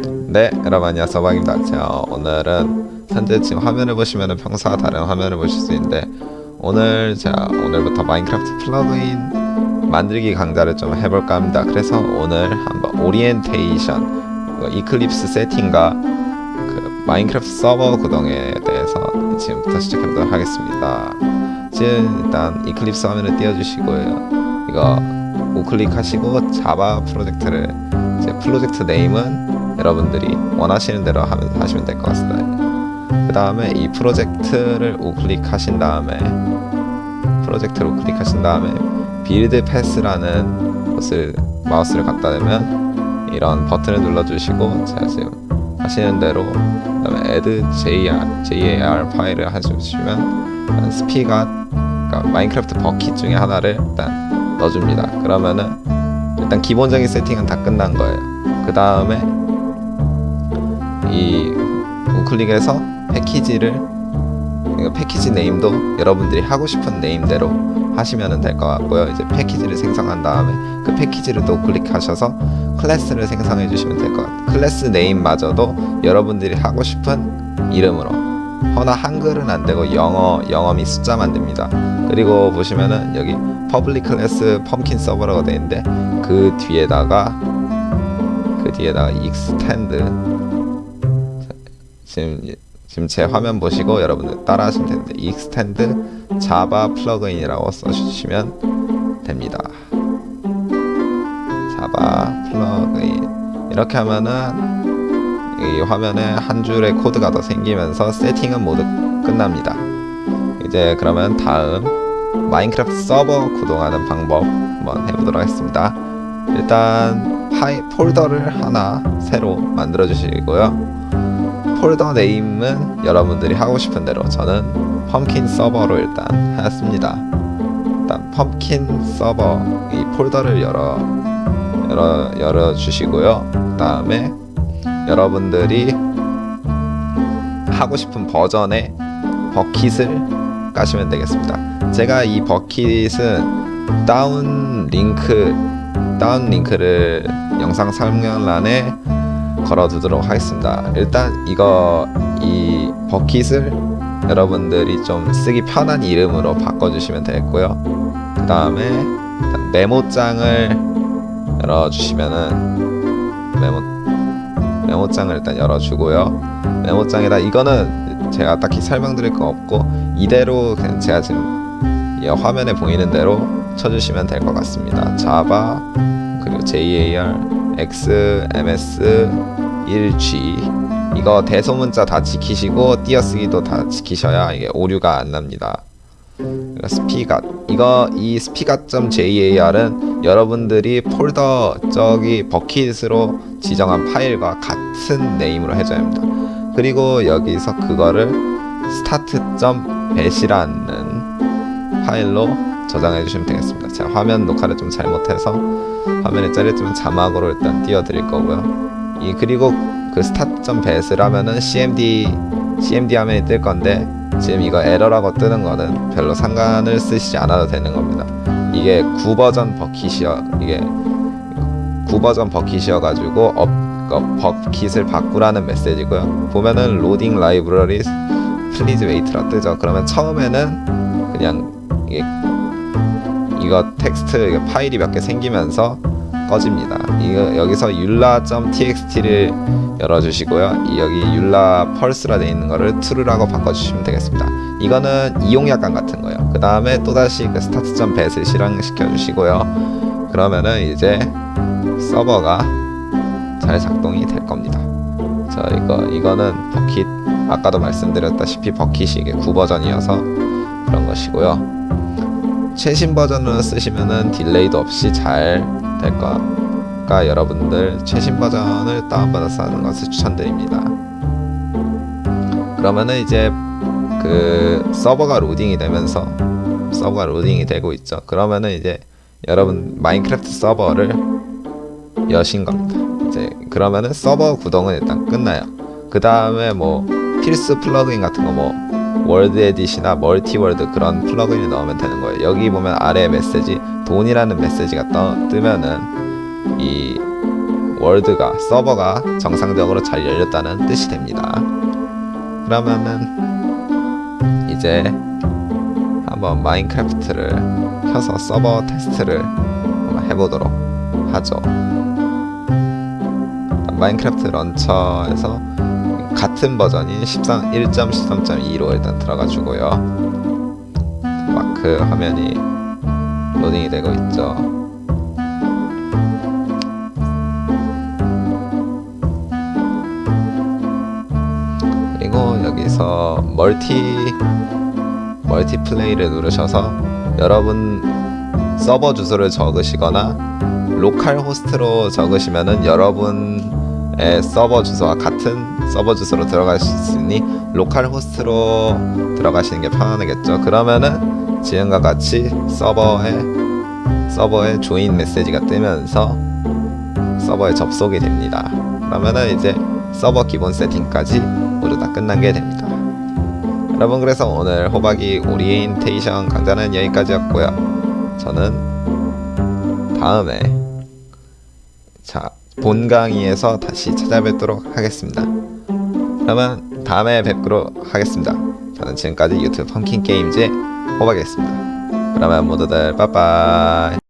네, 여러분 안녕하세요. 박입니다. 제가 오늘은 현재 지금 화면을 보시면 평소와 다른 화면을 보실 수 있는데 오늘 제가 오늘부터 마인크래프트 플러그인 만들기 강좌를 좀 해볼까 합니다. 그래서 오늘 한번 오리엔테이션, 그 이클립스 세팅과 그 마인크래프트 서버 구동에 대해서 지금부터 시작해보도록 하겠습니다. 지금 일단 이클립스 화면을 띄워주시고요. 이거 우클릭하시고 자바 프로젝트를 제 프로젝트 네임은 여러분들이 원하시는 대로 하면 하시면 될 것 같습니다. 그 다음에 이 프로젝트를 우클릭하신 다음에 프로젝트를 우클릭하신 다음에 빌드 패스라는 곳을 마우스를 갖다 대면 이런 버튼을 눌러주시고 제가 지금 하시는 대로 그 다음에 add jar, jar 파일을 해주시면 스피가 그러니까 마인크래프트 버킷 중에 하나를 일단 넣어줍니다. 그러면은 일단 기본적인 세팅은 다 끝난 거예요. 그 다음에 이 우클릭해서 패키지를 패키지 네임도 여러분들이 하고 싶은 네임대로 하시면 될 것 같고요. 이제 패키지를 생성한 다음에 그 패키지를 또 클릭하셔서 클래스를 생성해 주시면 될 것 같아요. 클래스 네임마저도 여러분들이 하고 싶은 이름으로 허나 한글은 안 되고 영어 영어 및 숫자만 됩니다. 그리고 보시면은 여기 퍼블릭 클래스 펌킨 서버라고 되어 있는데 그 뒤에다가 그 뒤에다가 익스텐드 지금 지금 제 화면 보시고 여러분들 따라하시면 되는데 익스텐드 자바 플러그인이라고 써주시면 됩니다. 자바 플러그인 이렇게 하면은 이 화면에 한 줄의 코드가 더 생기면서 세팅은 모두 끝납니다. 이제 그러면 다음 마인크래프트 서버 구동하는 방법 한번 해보도록 하겠습니다. 일단 파이 폴더를 하나 새로 만들어 주시고요. 폴더 네임은 여러분들이 하고 싶은 대로 저는 펌킨 서버로 일단 하였습니다. 일단 펌킨 서버 이 폴더를 열어 열어 열어 주시고요. 그다음에 여러분들이 하고 싶은 버전의 버킷을 까시면 되겠습니다. 제가 이 버킷은 다운 링크 다운 링크를 영상 설명란에 걸어두도록 하겠습니다. 일단 이거 이 버킷을 여러분들이 좀 쓰기 편한 이름으로 바꿔주시면 되겠고요. 그 다음에 메모장을 열어주시면은 메모 메모장을 일단 열어주고요. 메모장에다 이거는 제가 딱히 설명드릴 거 없고 이대로 그냥 제가 지금 이 화면에 보이는 대로 쳐주시면 될 것 같습니다. 자바 그리고 JAR X MS 1G 이거 대소문자 다 지키시고 띄어쓰기도 다 지키셔야 이게 오류가 안 납니다. 그리고 스피갓 이거 이 스피갓.jar은 여러분들이 폴더 저기 버킷으로 지정한 파일과 같은 네임으로 해줘야 합니다. 그리고 여기서 그거를 start.bat이라는 파일로 저장해 주시면 되겠습니다. 제가 화면 녹화를 좀 잘못해서 화면에 짜렸지만 자막으로 일단 띄워드릴 거고요. 이 그리고 그 start.bat을 하면은 cmd cmd 화면이 뜰 건데 지금 이거 에러라고 뜨는 거는 별로 상관을 쓰시지 않아도 되는 겁니다. 이게 9버전 버킷이요. 이게 9버전 버킷이어 가지고 업 어, 버킷을 바꾸라는 메시지고요. 보면은 로딩 라이브러리 플리즈 웨이트라 뜨죠. 그러면 처음에는 그냥 이게 이거 텍스트 파일이 몇 개 생기면서 꺼집니다. 이거 여기서 율라.txt를 열어주시고요. 이 여기 율라 펄스라 되어 있는 거를 true라고 바꿔주시면 되겠습니다. 이거는 이용 약관 같은 거예요. 그 다음에 또 다시 그 start.bat을 실행시켜 주시고요. 그러면은 이제 서버가 잘 작동이 될 겁니다. 자 이거 이거는 버킷 아까도 말씀드렸다시피 버킷이 이게 9버전이어서 그런 것이고요. 최신 버전으로 쓰시면은 딜레이도 없이 잘 될 거니까 여러분들 최신 버전을 다운받아서 하는 것을 추천드립니다. 그러면은 이제 그 서버가 로딩이 되면서 서버가 로딩이 되고 있죠. 그러면은 이제 여러분 마인크래프트 서버를 여신 겁니다. 이제 그러면은 서버 구동은 일단 끝나요. 그 다음에 뭐 필수 플러그인 같은 거뭐 월드 에디시나 멀티월드 그런 플러그인을 넣으면 되는 거예요. 여기 보면 아래 메시지 돈이라는 메시지가 떠 뜨면은 이 월드가 서버가 정상적으로 잘 열렸다는 뜻이 됩니다. 그러면은 이제 한번 마인크래프트를 켜서 서버 테스트를 한번 해보도록 하죠. 마인크래프트 런처에서 같은 버전인 13, 1.13.2로 일단 들어가 주고요. 마크 화면이 로딩이 되고 있죠. 그리고 여기서 멀티 멀티플레이를 누르셔서 여러분 서버 주소를 적으시거나 로컬 호스트로 적으시면은 여러분의 서버 주소와 같은 서버 주소로 들어갈 수 있으니 로컬 호스트로 들어가시는 게 편하겠죠. 그러면은 지금과 같이 서버에 서버에 조인 메시지가 뜨면서 서버에 접속이 됩니다. 그러면은 이제 서버 기본 세팅까지 모두 다 끝난 게 됩니다. 여러분 그래서 오늘 호박이 오리엔테이션 강좌는 여기까지였고요. 저는 다음에 자 본 강의에서 다시 찾아뵙도록 하겠습니다. 그러면 다음에 뵙도록 하겠습니다. 저는 지금까지 유튜브 펌킨 게임즈의 호박이었습니다. 그러면 모두들 빠빠이.